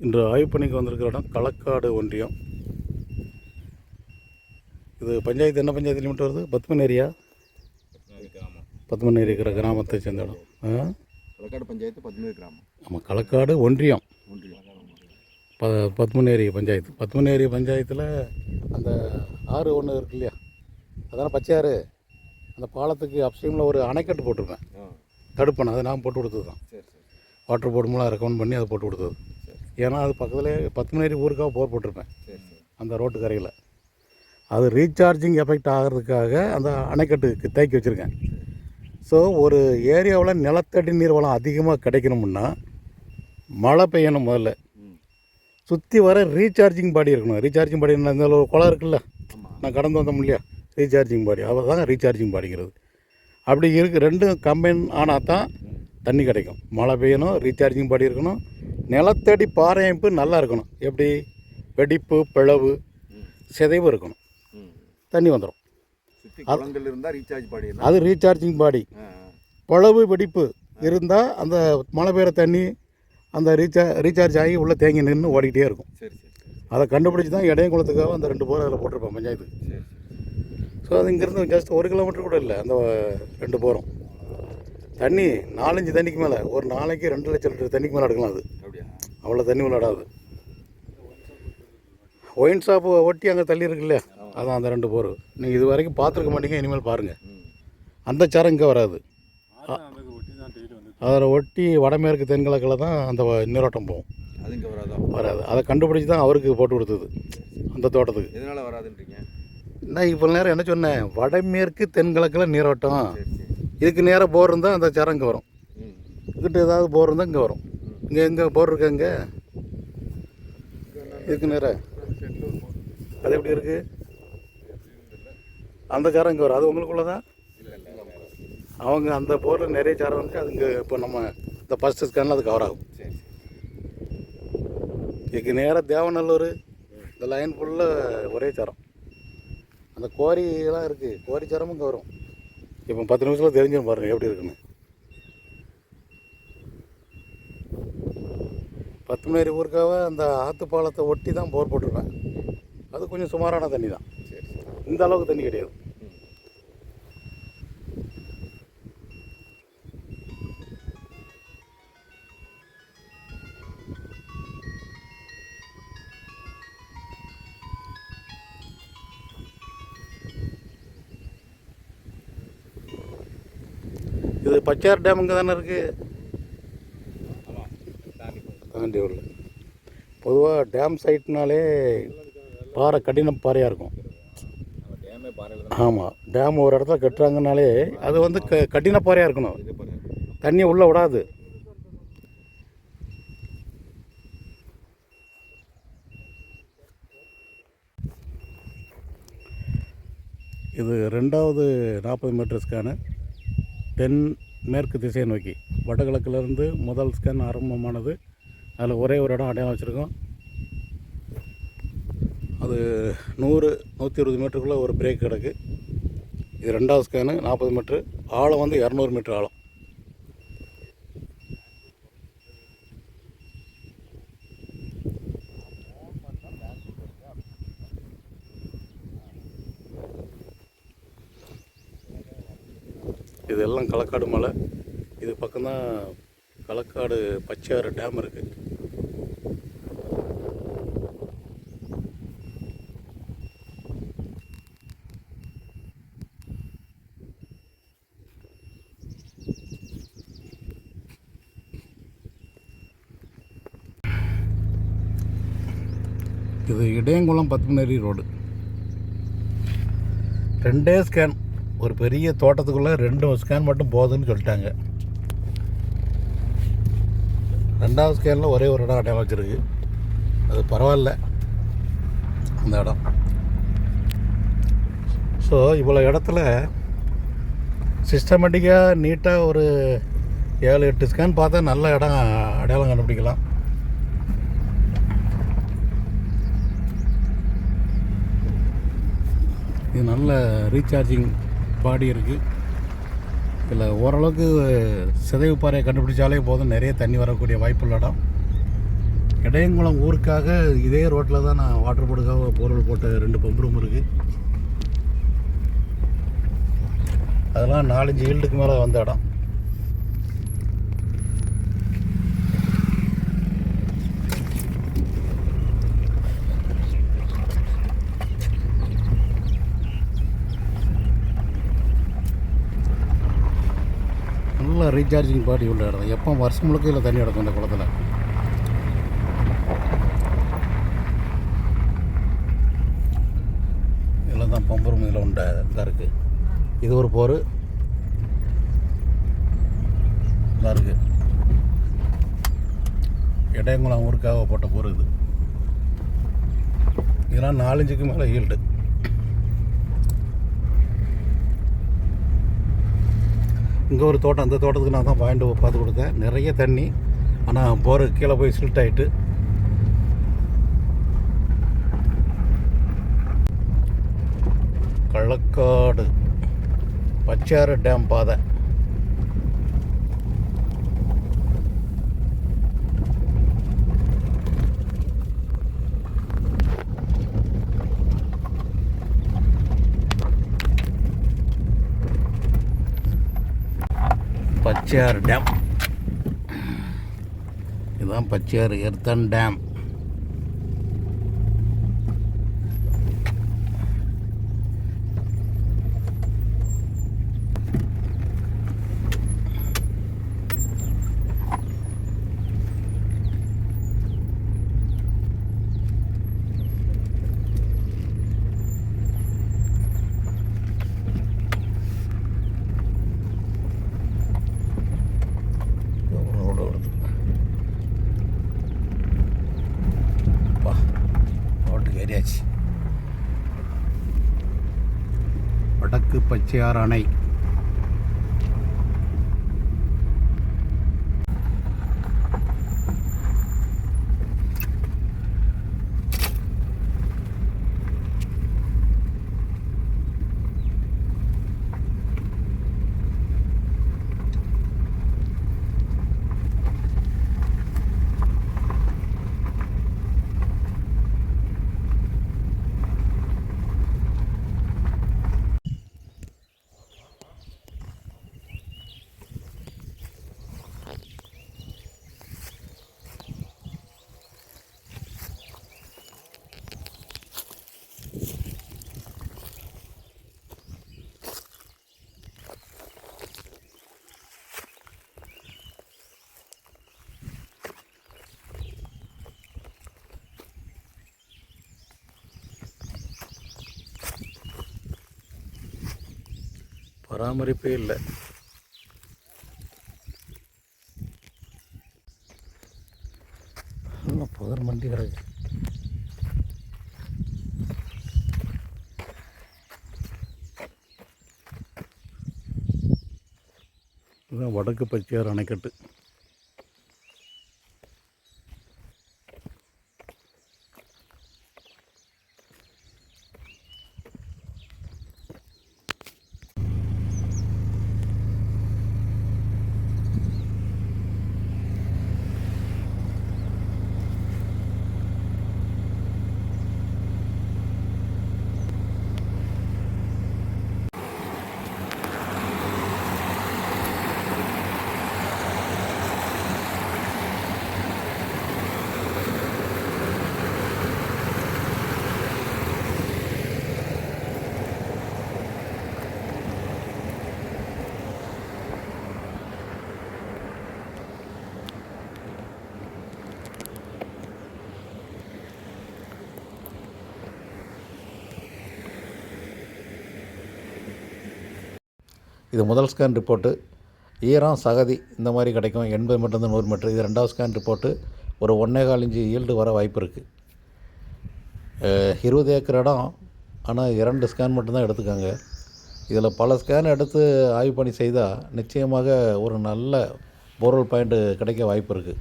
இன்று ஆய்வு பணிக்கு வந்திருக்கிற இடம் களக்காடு ஒன்றியம். இது பஞ்சாயத்து என்ன பஞ்சாயத்து லிமிட் வருது? பத்மன் ஏரியா? பத்மன் ஏரியா கிராமத்தை சேர்ந்த இடம். களக்காடு பஞ்சாயத்து பதினேழு கிராமம். ஆமாம் களக்காடு ஒன்றியம். ஒன்றியம். ப பத்மநேரி பஞ்சாயத்து. பத்மநேரி பஞ்சாயத்தில் அந்த ஆறு ஒன்று இருக்கு இல்லையா? அதான பச்சையாறு? அந்த பாலத்துக்கு அப்ஸ்ட்ரீமில் ஒரு அணைக்கட்டு போட்டிருப்பேன். ஆ. தடுப்பணை அதை நான் போட்டு கொடுத்தது தான் சரி சரி. வாட்டர் போர்டு மூலம் ரெக்கமெண்ட் பண்ணி அதை போட்டு கொடுத்தது. ஏன்னா அது பக்கத்துலேயே பத்மநேரி ஊருக்காக போர் போட்டிருப்பேன். அந்த ரோட்டு கரையில். அது ரீசார்ஜிங் எஃபெக்ட் ஆகிறதுக்காக அந்த அணைக்கட்டு தேக்கி வச்சுருக்கேன். ஸோ ஒரு ஏரியாவில் நிலத்தடி நீர் வளம் அதிகமாக கிடைக்கணும்னா மழை பெய்யணும் முதல்ல. சுற்றி வர ரீசார்ஜிங் பாடி இருக்கணும். ரீசார்ஜிங் பாடி இந்த ஒரு குளம் இருக்குல்ல? நான் கடந்து வந்தோம் இல்லையா? ரீசார்ஜிங் பாடி அவள் தான் ரீசார்ஜிங் பாடிங்கிறது அப்படி இருக்கு ரெண்டும் கம்பைன் ஆனால் தான் தண்ணி கிடைக்கும். மழை பெய்யணும் ரீசார்ஜிங் பாடி இருக்கணும். நிலத்தடி பாறை அமைப்பு நல்லா இருக்கணும். எப்படி? வெடிப்பு பிளவு சிதைவு இருக்கணும். தண்ணி வந்துடும் இருந்தால் ரீசார்ஜ் பாடி அது ரீசார்ஜிங் பாடி பிளவு வெடிப்பு இருந்தால் அந்த மழை பெய்கிற தண்ணி அந்த ரீசார்ஜ் ரீசார்ஜ் ஆகி உள்ளே தேங்கி நின்று ஓடிக்கிட்டே இருக்கும். அதை கண்டுபிடிச்சி தான் இடையம் குளத்துக்காக அந்த ரெண்டு போர் அதில் போட்டிருப்பேன் பஞ்சாயத்துக்கு சரி ஸோ அது இங்கேருந்து ஜஸ்ட் ஒரு கிலோமீட்டர் கூட இல்லை. அந்த ரெண்டு போரும். தண்ணி நாலஞ்சு தண்ணிக்கு மேலே ஒரு நாளைக்கு ரெண்டு லட்சம் லிட்டர் தண்ணிக்கு மேலே எடுக்கலாம் அது. அவ்வளோ தண்ணி விளையாடாது ஒயின் ஷாப்பு ஒட்டி அங்கே தள்ளி இருக்கு இல்லையா அதான் அந்த ரெண்டு போர். நீங்கள் இது வரைக்கும் பார்த்துருக்க மாட்டீங்க இனிமேல் பாருங்கள் அந்த சரம் இங்கே வராது. அதில் ஒட்டி வடமேற்கு தென்கிழக்கில் தான் அந்த நீரோட்டம் போகும். வராதா? அதை கண்டுபிடிச்சி தான் அவருக்கு போட்டு கொடுத்தது அந்த தோட்டத்துக்கு. எதனால் வராதுன்றீங்க? நான் இப்போ நேரம் என்ன சொன்னேன்? வடமேற்கு தென்கிழக்கில் நீரோட்டம். இதுக்கு நேராக போர் இருந்தால் அந்த சரம் இங்கே வரும். இதுக்கிட்ட ஏதாவது போர் இருந்தால் இங்கே வரும். இங்கே எங்கே போர் இருக்கு இங்கே இருக்கு நேராக அது எப்படி இருக்குது அந்த காரம் இங்கே வரும். அது உங்களுக்குள்ள தான் அவங்க அந்த போரில் நிறைய சாரம் இருக்குது அது இங்கே இப்போ நம்ம இந்த ஃபஸ்ட்டு ஸ்கேனில் அது கவர் ஆகும். சரி நேராக தேவநல்லூர் இந்த லைன் ஃபுல்லாக ஒரே சாரம். அந்த கோரியெல்லாம் இருக்குது கோரி சாரமும் இங்கே வரும். இப்போ பத்து நிமிஷத்தில் தெரிஞ்சிடும் பாருங்கள் எப்படி இருக்குன்னு. பத்துமேரி ஊருக்காக அந்த ஆற்று பாலத்தை ஒட்டி தான் போர் போட்டிருப்பேன். அது கொஞ்சம் சுமாரான தண்ணி தான். சரி இந்த அளவுக்கு தண்ணி கிடையாது. இது பச்சையார் டேமுங்க தானே இருக்குது தாண்டி பொதுவாக டேம் சைட்னாலே பாறை கடின பாறையாக இருக்கும். ஆமாம் டேம் ஒரு இடத்துல கட்டுறாங்கனாலே அது வந்து க கடின பாறையாக இருக்கணும். தண்ணி தண்ணியை உள்ளே விடாது. இது ரெண்டாவது நாற்பது மீட்டர் ஸ்கேனு தென் மேற்கு திசையை நோக்கி. வடகிழக்கிலிருந்து முதல் ஸ்கேன் ஆரம்பமானது அதில் ஒரே ஒரு இடம் அடையாளம் வச்சுருக்கோம். அது நூறு நூற்றி இருபது மீட்டருக்குள்ளே ஒரு பிரேக் கிடக்கு. இது ரெண்டாவது ஸ்கேனு நாற்பது மீட்ரு ஆழம் வந்து இரநூறு மீட்ரு ஆழம். இதெல்லாம் களக்காடு மலை. இது பக்கம்தான் களக்காடு பச்சையாறு டேம் இருக்குது இது இடையங்குளம் பத்மநேரி ரோடு. ரெண்டே ஸ்கேன் ஒரு பெரிய தோட்டத்துக்குள்ளே ரெண்டு ஸ்கேன் மட்டும் போதுன்னு சொல்லிட்டாங்க. ரெண்டாவது ஸ்கேனில் ஒரே ஒரு இடம் அடையாளம் வச்சுருக்கு. அது பரவாயில்ல. அந்த இடம். ஸோ இவ்வளோ இடத்துல சிஸ்டமேட்டிக்காக நீட்டாக ஒரு ஏழு எட்டு ஸ்கேன் பார்த்தா நல்ல இடம் அடையாளம் கண்டுபிடிக்கலாம். இது நல்ல ரீசார்ஜிங் பாடி இருக்குது இதில் ஓரளவுக்கு சிதைவு பாறையை கண்டுபிடிச்சாலே போதும். நிறைய தண்ணி வரக்கூடிய வாய்ப்புள்ள இடம். இடையங்குளம் ஊருக்காக இதே ரோட்டில் தான் நான் வாட்டர் போர்டுக்காக போர்வெல் போட்ட ரெண்டு பம்பு ரூம் இருக்குது அதெல்லாம் நாலஞ்சு ஈல்டுக்கு மேலே வந்த இடம் நல்லா ரீசார்ஜிங் பாடி உள்ள இடம் எப்போ வருஷம் முழுக்க இல்லை தண்ணி கிடக்கும் இந்த குளத்துல. இதெல்லாம் தான் பம்பரும் இதில் உண்ட? இதாக இருக்குது இது ஒரு போர். இதாக இருக்குது இடையங்குளம் ஊருக்காக போட்ட போர் இது. இதெல்லாம் நாலஞ்சுக்கு மேலே ஈல்டு இங்கே ஒரு தோட்டம் அந்த தோட்டத்துக்கு நான் தான் பாயிண்ட் பார்த்து கொடுத்தேன். நிறைய தண்ணி. ஆனால் போர் கீழே போய் சில்ட் ஆகிட்டு கள்ளக்காடு பச்சாறு டேம் பாதை. பச்சையாறு டேம் இதுதான் பச்சையாறு எர்த்தன் டேம் ரோடு வருது பா சரியாச்சு வடக்கு பச்சையாறு அணை. பராமரிப்பே இல்லை. இன்னும் புதர் மண்டி கிடக்கு? இதுதான் வடக்கு பச்சையாறு அணைக்கட்டு. இது முதல் ஸ்கேன் ரிப்போர்ட்டு ஈரம் சகதி இந்த மாதிரி கிடைக்கும். எண்பது மீட்டர் நூறு மீட்டர் இது ரெண்டாவது ஸ்கேன் ரிப்போர்ட்டு ஒரு ஒன்றே கால் இன்ச்சு ஈல்டு வர வாய்ப்பு இருக்குது இருபது ஏக்கர் இடம். ஆனால் இரண்டு ஸ்கேன் மட்டும்தான் எடுத்துக்காங்க. இதில் பல ஸ்கேன் எடுத்து ஆய்வு பண்ணி செய்தால் நிச்சயமாக ஒரு நல்ல போர்வெல் பாயிண்ட்டு கிடைக்க வாய்ப்பு இருக்குது